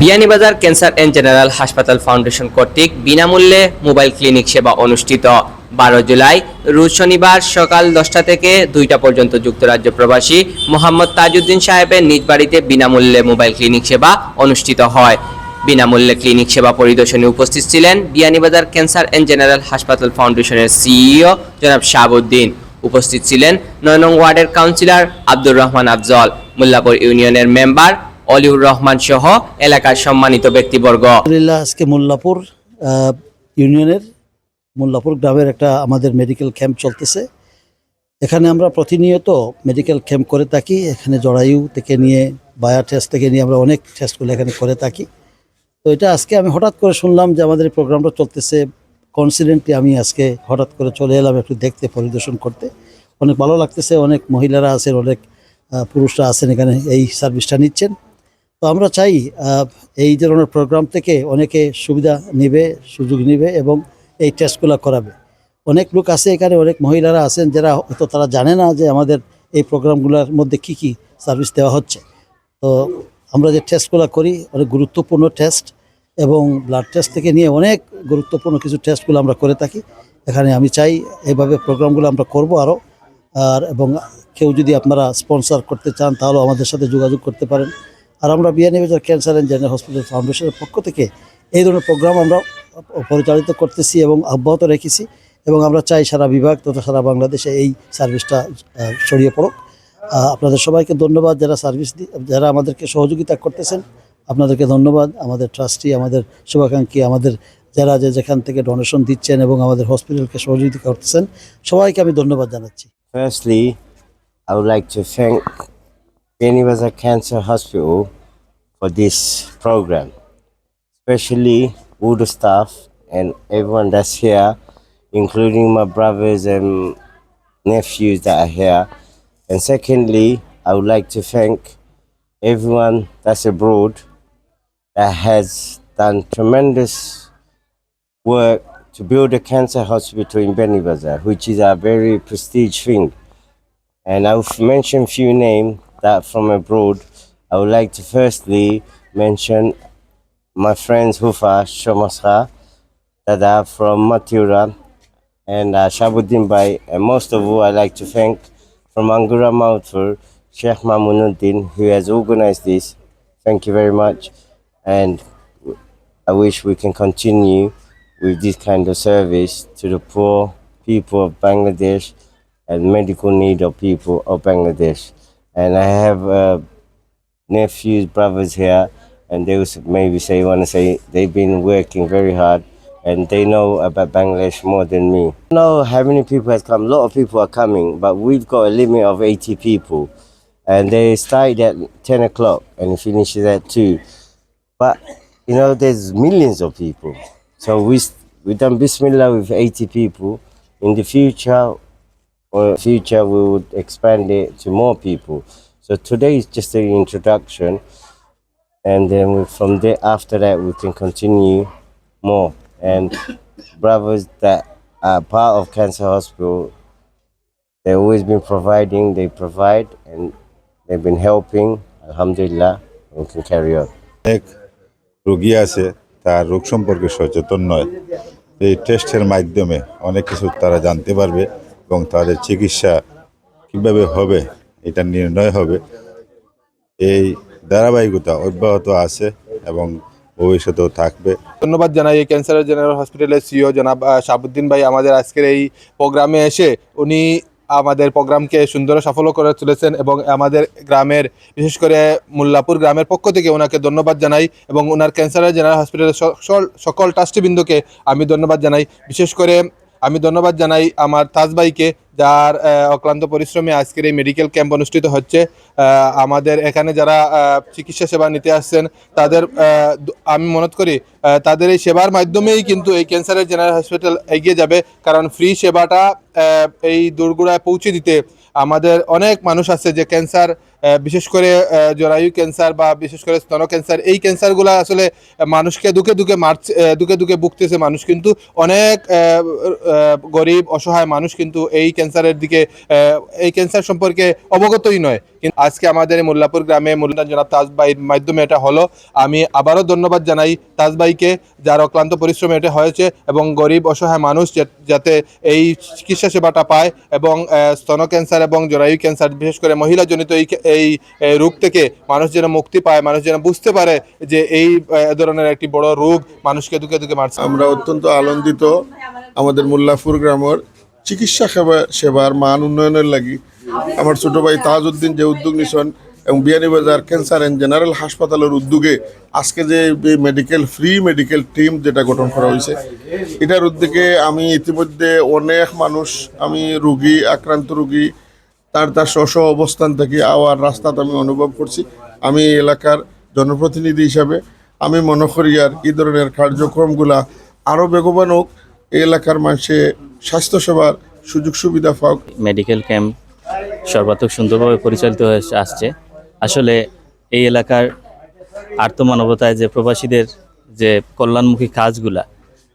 Beanibazar cancer and general হাসপাতাল foundation কর্তৃক বিনামূল্যে মোবাইল ক্লিনিক সেবা অনুষ্ঠিত। বারো জুলাই, রোজ শনিবার সকাল দশটা থেকে দুইটা পর্যন্ত যুক্তরাজ্য প্রবাসী মোহাম্মদ তাজউদ্দিন সাহেবের নিজ বাড়িতে বিনামূল্যে মোবাইল ক্লিনিক সেবা অনুষ্ঠিত হয়। বিনামূল্যে ক্লিনিক সেবা পরিদর্শনে উপস্থিত ছিলেন বিয়ানীবাজার ক্যান্সার অ্যান্ড জেনারেল হাসপাতাল ফাউন্ডেশনের সিইও জনাব শাহাবুদ্দিন। উপস্থিত ছিলেন নয় নং ওয়ার্ডের কাউন্সিলর আব্দুর রহমান আফজল, মোল্লাপুর ইউনিয়নের মেম্বার অলিউর রহমান সহ এলাকার সম্মানিত ব্যক্তিবর্গ। আজকে মোল্লাপুর ইউনিয়নের, মোল্লাপুর গ্রামের একটা আমাদের মেডিকেল ক্যাম্প চলতেছে। এখানে আমরা প্রতিনিয়ত মেডিকেল ক্যাম্প করে থাকি। এখানে জরায়ু থেকে নিয়ে, বায়া টেস্ট থেকে নিয়ে আমরা অনেক টেস্টগুলো এখানে করে থাকি। তো এটা আজকে আমি হঠাৎ করে শুনলাম যে আমাদের প্রোগ্রামটা চলতেছে। কনসিডেন্টলি আমি আজকে হঠাৎ করে চলে এলাম একটু দেখতে, পরিদর্শন করতে। অনেক ভালো লাগতেছে, অনেক মহিলারা আছেন, অনেক পুরুষরা আছেন এখানে, এই সার্ভিসটা নিচ্ছেন। তো আমরা চাই এই ধরনের প্রোগ্রাম থেকে অনেকে সুবিধা নেবে, সুযোগ নেবে এবং এই টেস্টগুলো করাবে। অনেক লোক আছে এখানে, অনেক মহিলারা আছেন যারা হয়তো তারা জানে না যে আমাদের এই প্রোগ্রামগুলোর মধ্যে কি কি সার্ভিস দেওয়া হচ্ছে। তো আমরা যে টেস্টগুলো করি, অনেক গুরুত্বপূর্ণ টেস্ট এবং ব্লাড টেস্ট থেকে নিয়ে অনেক গুরুত্বপূর্ণ কিছু টেস্টগুলো আমরা করে থাকি। এখানে আমি চাই এইভাবে প্রোগ্রামগুলো আমরা করব আরও আর এবং কেউ যদি আপনারা স্পন্সর করতে চান তাহলেও আমাদের সাথে যোগাযোগ করতে পারেন। আর আমরা Beanibazar cancer and general hospital ফাউন্ডেশনের পক্ষ থেকে এই ধরনের প্রোগ্রাম আমরা পরিচালিত করতেছি এবং অব্যাহত রেখেছি এবং আমরা চাই সারা বিভাগ তথা সারা বাংলাদেশে এই সার্ভিসটা ছড়িয়ে পড়ুক। আপনাদের সবাইকে ধন্যবাদ যারা সার্ভিস যারা আমাদেরকে সহযোগিতা করতেছেন। আপনাদেরকে ধন্যবাদ। আমাদের ট্রাস্টি আমাদের শুভাকাঙ্ক্ষী আমাদের যারা যে যেখান থেকে ডোনেশন দিচ্ছেন এবং আমাদের হসপিটালকে সহযোগিতা করতেছেন সবাইকে আমি ধন্যবাদ জানাচ্ছি। Firstly, I would like to Beniwaza Cancer Hospital for this program, especially all the staff and everyone that's here, including my brothers and nephews that are here. And secondly, I would like to thank everyone that's abroad that has done tremendous work to build a cancer hospital in Beniwaza, which is a very prestigious thing. And I'll mention few names that from abroad. I would like to firstly mention my friends Hufa Shomasha, that are from Mathura, and uh, Shabuddin. And most of all, I like to thank from Angura Mautfur, Sheikh Mamunuddin, who has organized this. Thank you very much. And I wish we can continue with this kind of service to the poor people of Bangladesh and medical need of people of Bangladesh. And I have uh, nephews, brothers here, and they also maybe say want to say they've been working very hard and they know about Bangladesh more than me. I know how many people has come. A lot of people are coming, but we've got a limit of 80 people, and they start at 10 o'clock and it finishes at 2. But you know, there's millions of people. So we we done Bismillah with 80 people. In the future, or future, we would expand it to more people. So today is just an introduction, and then we, from there after that we can continue more. And brothers that are part of Cancer Hospital, they've always been providing. They provide, and they've been helping. Alhamdulillah, we can carry on. অনেক রোগী আছে তার রোগ সম্পর্কে সচেতন নয় এই টেস্টের মাধ্যমে অনেক কিছু তারা জানতে পারবে এবং তাদের চিকিৎসা কীভাবে হবে এটা নির্ণয় হবে। এই ধারাবাহিকতা অব্যাহত আছে এবং ভবিষ্যতেও থাকবে। ধন্যবাদ জানাই এই ক্যান্সার জেনারেল হসপিটালের সিও জনাব আহ, শাহাবুদ্দিন ভাই। আমাদের আজকের এই প্রোগ্রামে এসে উনি আমাদের প্রোগ্রামকে সুন্দর সফল করে তুলেছেন এবং আমাদের গ্রামের বিশেষ করে মোল্লাপুর গ্রামের পক্ষ থেকে ওনাকে ধন্যবাদ জানাই এবং ওনার ক্যান্সার জেনারেল হসপিটালের সকল সকল ট্রাস্টিবৃন্দকে আমি ধন্যবাদ জানাই। বিশেষ করে আমি ধন্যবাদ জানাই আমার তাজ ভাইকে, যার অক্লান্ত পরিশ্রমে আজকের এই মেডিকেল ক্যাম্প অনুষ্ঠিত হচ্ছে। আমাদের এখানে যারা চিকিৎসা সেবা নিতে আসছেন, তাদের আমি মনে করি তাদের এই সেবার মাধ্যমেই কিন্তু এই ক্যান্সারের জেনারেল হসপিটাল এগিয়ে যাবে। কারণ ফ্রি সেবাটা এই দোরগোড়ায় পৌঁছে দিতে আমাদের অনেক মানুষ আছে যে ক্যান্সার বিশেষ করে জরায়ু ক্যান্সার বা বিশেষ করে স্তন ক্যান্সার এই ক্যান্সারগুলো আসলে মানুষকে দুঃখে দুঃখে মারছে দুঃখে দুঃখে ভুগতেছে মানুষ। কিন্তু অনেক গরিব, অসহায় মানুষ কিন্তু এই ক্যান্সারের দিকে এই ক্যান্সার সম্পর্কে অবগতই নয়। কিন্তু আজকে আমাদের মোল্লাপুর গ্রামে মোল্লা জনাব তাজ ভাইয়ের মাধ্যমে এটা হলো। আমি আবারও ধন্যবাদ জানাই তাজবাইকে যার অক্লান্ত পরিশ্রমে এটা হয়েছে এবং গরিব, অসহায় মানুষ যাতে এই চিকিৎসা সেবাটা পায় এবং স্তন ক্যান্সার এবং জরায়ু ক্যান্সার বিশেষ করে মহিলাজনিত এই এই রোগ থেকে মানুষ যেন মুক্তি পায়, মানুষ যেন বুঝতে পারে যে এই ধরনের একটি বড় রোগ মানুষকে দুঃখে দুঃখে মারছে। আমরা অত্যন্ত আনন্দিত আমাদের মোল্লাপুর গ্রামের চিকিৎসা সেবা, সেবার মান উন্নয়নের লাগি। আমার ছোট ভাই তাজউদ্দিন যে উদ্যোগ নিছেন এবং বিয়ানীবাজার ক্যান্সার অ্যান্ড জেনারেল হাসপাতালের উদ্যোগে আজকে যে মেডিকেল ফ্রি মেডিকেল টিম যেটা গঠন করা হয়েছে, এটার উদ্যোগে আমি ইতিমধ্যে অনেক মানুষ, আমি রুগী, আক্রান্ত রুগী তার তার স্ব অবস্থান থেকে আওয়ার রাস্তাতে আমি অনুভব করছি। আমি এলাকার জনপ্রতিনিধি হিসাবে আমি মনে করি আর এই ধরনের কার্যক্রমগুলা আরও বেগবান হোক, এই এলাকার মানুষে স্বাস্থ্যসেবার সুযোগ সুবিধা পাওক মেডিকেল ক্যাম্প সর্বাত্মক সুন্দরভাবে পরিচালিত হয়ে আসছে। আসলে এই এলাকার আর্তমানবতায় যে প্রবাসীদের যে কল্যাণমুখী কাজগুলা,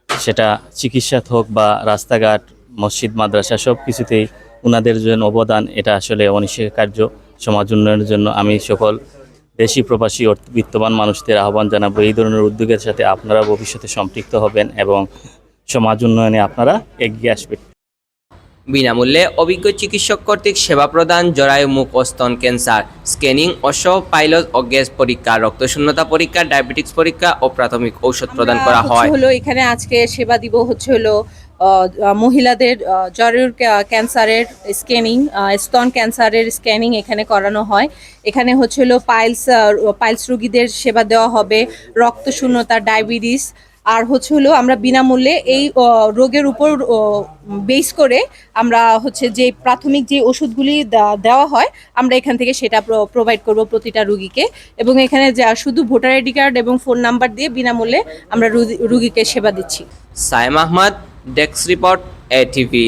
সেটা চিকিৎসা হোক বা রাস্তাঘাট মসজিদ মাদ্রাসা সব কিছুতেই ওনাদের জন্য অবদান এটা আসলে অনিস্বীকার্য। সমাজ উন্নয়নের জন্য আমি সকল দেশি প্রবাসী ও বিত্তবান মানুষদের আহ্বান জানাব এই ধরনের উদ্যোগের সাথে আপনারা ভবিষ্যতে সম্পৃক্ত হবেন এবং সমাজ উন্নয়নে আপনারা এগিয়ে আসবেন। বিনামূল্যে অভিজ্ঞ চিকিৎসক কর্তৃক সেবা প্রদান জরায়ু মুখ ও স্তন ক্যান্সার স্ক্যানিং অশ্ব পাইলট ও গ্যাস পরীক্ষা রক্তশূন্যতা পরীক্ষা ডায়াবেটিক্স পরীক্ষা ও প্রাথমিক ঔষধ প্রদান করা হয়। হলো এখানে আজকে সেবা দিব হচ্ছে হলো মহিলাদের ক্যা- ক্যান্সারের স্ক্যানিং স্তন ক্যান্সারের স্ক্যানিং এখানে করানো হয়। এখানে হচ্ছে হলো পাইলস পাইলস রোগীদের সেবা দেওয়া হবে রক্ত শূন্যতা ডায়াবেটিস। আর হচ্ছে হলো আমরা বিনামূল্যে এই রোগের উপর বেস করে আমরা হচ্ছে যে প্রাথমিক যে ওষুধগুলি দেওয়া হয়, আমরা এখান থেকে সেটা প্রোভাইড করব প্রতিটা রুগীকে। এবং এখানে যা, শুধু ভোটার আইডি কার্ড এবং ফোন নাম্বার দিয়ে বিনামূল্যে আমরা রুগীকে সেবা দিচ্ছি। Sayem Ahmed desk report A T V